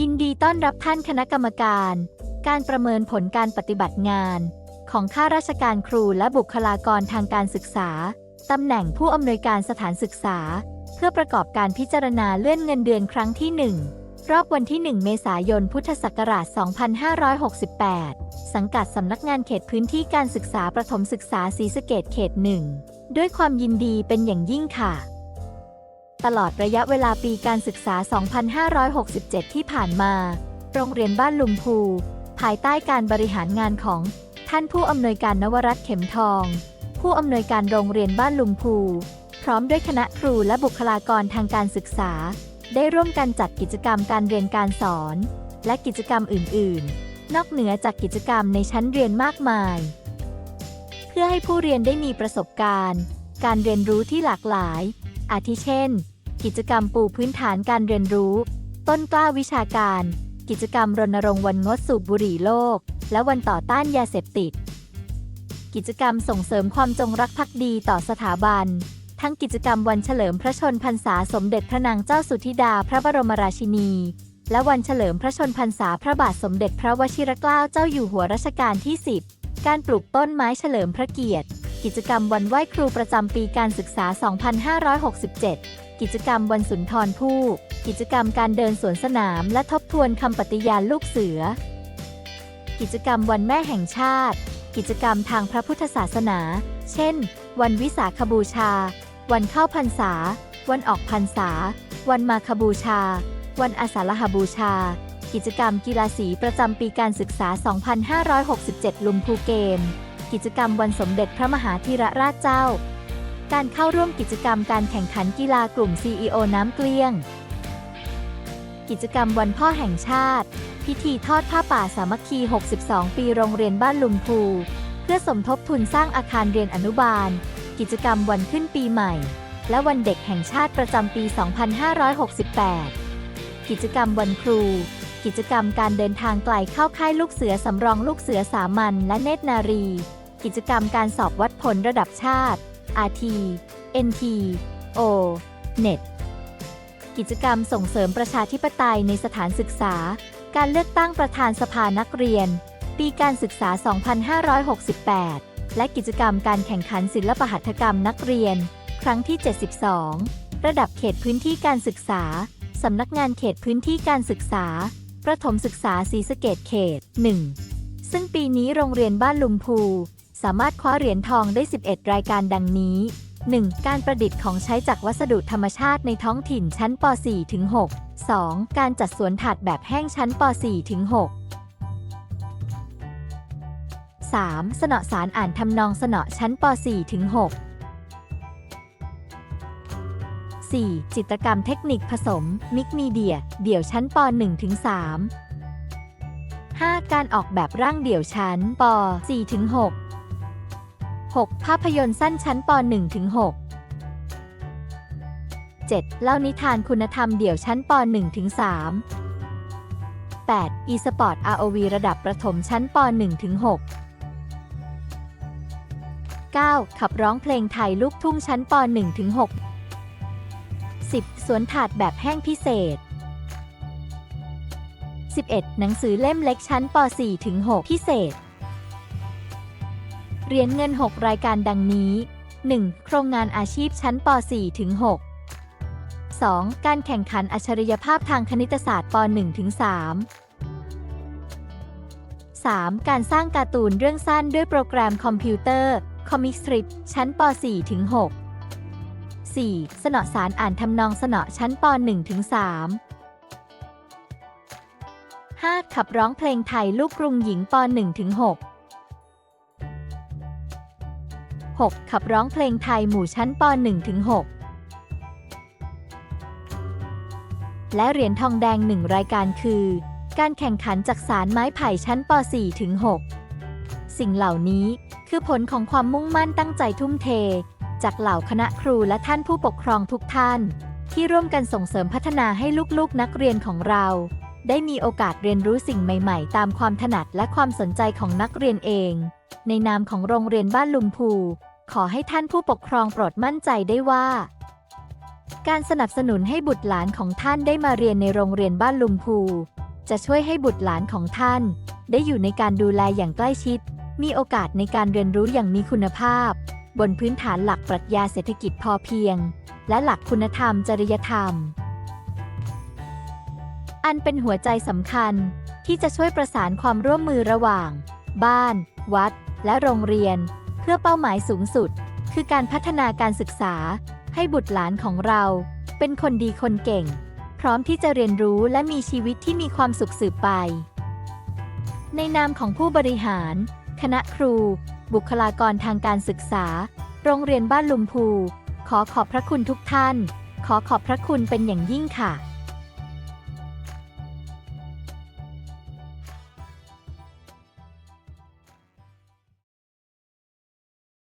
ยินดีต้อนรับท่านคณะกรรมการ การประเมินผลการปฏิบัติงาน ของข้าราชการครูและบุคลากรทางการศึกษา ตำแหน่งผู้อำนวยการสถานศึกษา เพื่อประกอบการพิจารณาเลื่อนเงินเดือนครั้งที่ 1 รอบวันที่ 1 เมษายน พุทธศักราช 2568 สังกัดสำนักงานเขตพื้นที่การศึกษาประถมศึกษาศรีสะเกดเขตหนึ่งด้วยความยินดีเป็นอย่างยิ่งค่ะ ตลอดระยะเวลาปีการศึกษา 2567 ที่ผ่านมา โรงเรียนบ้านลุมพู ภายใต้การบริหารงานของท่านผู้อำนวยการนวรัตน์เข็มทอง ผู้อำนวยการโรงเรียนบ้านลุมพู พร้อมด้วยคณะครูและบุคลากรทางการศึกษา ได้ร่วมกันจัดกิจกรรมการเรียนการสอน และกิจกรรมอื่น ๆ นอกเหนือจากกิจกรรมในชั้นเรียนมากมาย เพื่อให้ผู้เรียนได้มีประสบการณ์ การเรียนรู้ที่หลากหลาย อาทิเช่น กิจกรรมปูพื้นฐานการเรียนรู้ ต้นกล้าวิชาการ กิจกรรมรณรงค์วันงดสูบบุหรี่โลก และวันต่อต้านยาเสพติด กิจกรรมส่งเสริมความจงรักภักดีต่อสถาบัน ทั้งกิจกรรมวันเฉลิมพระชนพรรษาสมเด็จพระนางเจ้าสุธิดาพระบรมราชินี และวันเฉลิมพระชนพรรษาพระบาทสมเด็จพระวชิรเกล้าเจ้าอยู่หัวรัชกาลที่ 10 การปลูกต้นไม้เฉลิมพระเกียรติ กิจกรรมวันไหว้ครูประจำปีการศึกษา 2567 กิจกรรมวันสุนทรภู่ กิจกรรมการเดินสวนสนามและทบทวนคำปฏิญาณลูกเสือ กิจกรรมวันแม่แห่งชาติ กิจกรรมทางพระพุทธศาสนา เช่น วันวิสาขบูชา วันเข้าพรรษา วันออกพรรษา วันมาคบูชา วันอาสาฬหบูชา กิจกรรมกีฬาสีประจำปีการศึกษา 2567 ลุมพูเกม กิจกรรมวันสมเด็จพระมหาธีรราชเจ้า การเข้าร่วมกิจกรรมการแข่งขันกีฬากลุ่ม CEO น้ำเกลี้ยง กิจกรรมวันพ่อแห่งชาติ พิธีทอดผ้าป่าสามัคคี 62 ปีโรงเรียนบ้านลุมพู เพื่อสมทบทุนสร้างอาคารเรียนอนุบาล กิจกรรมวันขึ้นปีใหม่ และวันเด็กแห่งชาติประจำปี 2568 กิจกรรมวันครูกิจกรรมการเดินทางไกลเข้าค่ายลูกเสือสำรองลูกเสือสามัญและเนตรนารี กิจกรรมการสอบวัดผลระดับชาติ RT NT O NET กิจกรรมส่งเสริมประชาธิปไตยในสถานศึกษา การเลือกตั้งประธานสภานักเรียน ปีการศึกษา 2568 และกิจกรรมการแข่งขันศิลปหัตถกรรมนักเรียน ครั้งที่ 72 ระดับเขตพื้นที่การศึกษา สำนักงานเขตพื้นที่การศึกษา ประถมศึกษาศรีสะเกดเขต 1 ซึ่งปีนี้โรงเรียนบ้านลุมพู สามารถคว้าเหรียญทองได้ 11 รายการดังนี้ 1. การประดิษฐ์ของใช้จากวัสดุธรรมชาติในท้องถิ่นชั้นป .4 ถึง 6 2. การจัดสวนถาดแบบแห้งชั้นป .4 ถึง 6 3. สนอสารอ่านทำนองสนอชั้นป .4 ถึง 6 4. จิตรกรรมเทคนิคผสม มิกมีเดีย เดี่ยวชั้นป .1 ถึง 3 5. การออกแบบร่างเดี่ยวชั้นป .4 ถึง 6 6. ภาพยนตร์สั้นชั้นป .1 ถึง 6 7. เล่านิทานคุณธรรมเดี่ยวชั้นป .1 ถึง 3 8. e-sport ROV ระดับประถมชั้นป .1 ถึง 6 9. ขับร้องเพลงไทยลูกทุ่งชั้นป .1 ถึง 6 10. สวนถาดแบบแห้งพิเศษ 11. หนังสือเล่มเล็กชั้นป .4 ถึง 6 พิเศษ เหรียญเงิน 6 รายการดังนี้ 1. โครงงานอาชีพชั้นป .4 ถึง 6 2. การแข่งขันอัจฉริยภาพทางคณิตศาสตร์ป .1 ถึง 3 3. การสร้างการ์ตูนเรื่องสั้นด้วยโปรแกรมคอมพิวเตอร์ Comic Strip ชั้นป .4 ถึง 6 4. สนอสารอ่านทำนองสนอชั้นป .1 ถึง 3 5. ขับร้องเพลงไทยลูกกรุงหญิงป .1 ถึง 6 6. ขับร้องเพลงไทยหมู่ชั้นป .1 ถึง 6 และเหรียญทองแดงหนึ่งรายการคือ การแข่งขันจากสารไม้ไผ่ชั้นป .4 ถึง 6 สิ่งเหล่านี้คือผลของความมุ่งมั่นตั้งใจทุ่มเท จากเหล่าคณะครูและท่านผู้ปกครองทุกท่าน ที่ร่วมกันส่งเสริมพัฒนาให้ลูกๆนักเรียนของเรา ได้มีโอกาสเรียนรู้สิ่งใหม่ ๆ ตามความถนัดและความสนใจของนักเรียนเองในนามของโรงเรียนบ้านลุมพู ขอให้ท่านผู้ปกครองโปรดมั่นใจได้ว่า การสนับสนุนให้บุตรหลานของท่านได้มาเรียนในโรงเรียนบ้านลุมพู จะช่วยให้บุตรหลานของท่าน ได้อยู่ในการดูแลอย่างใกล้ชิด มีโอกาสในการเรียนรู้อย่างมีคุณภาพ บนพื้นฐานหลักปรัชญาเศรษฐกิจพอเพียง และหลักคุณธรรมจริยธรรม อันเป็นหัวใจสำคัญที่จะช่วยประสานความร่วมมือระหว่าง บ้าน วัด และโรงเรียน เพื่อเป้าหมายสูงสุด คือการพัฒนาการศึกษา ให้บุตรหลานของเรา เป็นคนดีคนเก่ง พร้อมที่จะเรียนรู้และมีชีวิตที่มีความสุขสืบไป ในนามของผู้บริหาร คณะครู บุคลากรทางการศึกษา โรงเรียนบ้านลุมพู ขอขอบพระคุณทุกท่าน ขอขอบพระคุณเป็นอย่างยิ่งค่ะ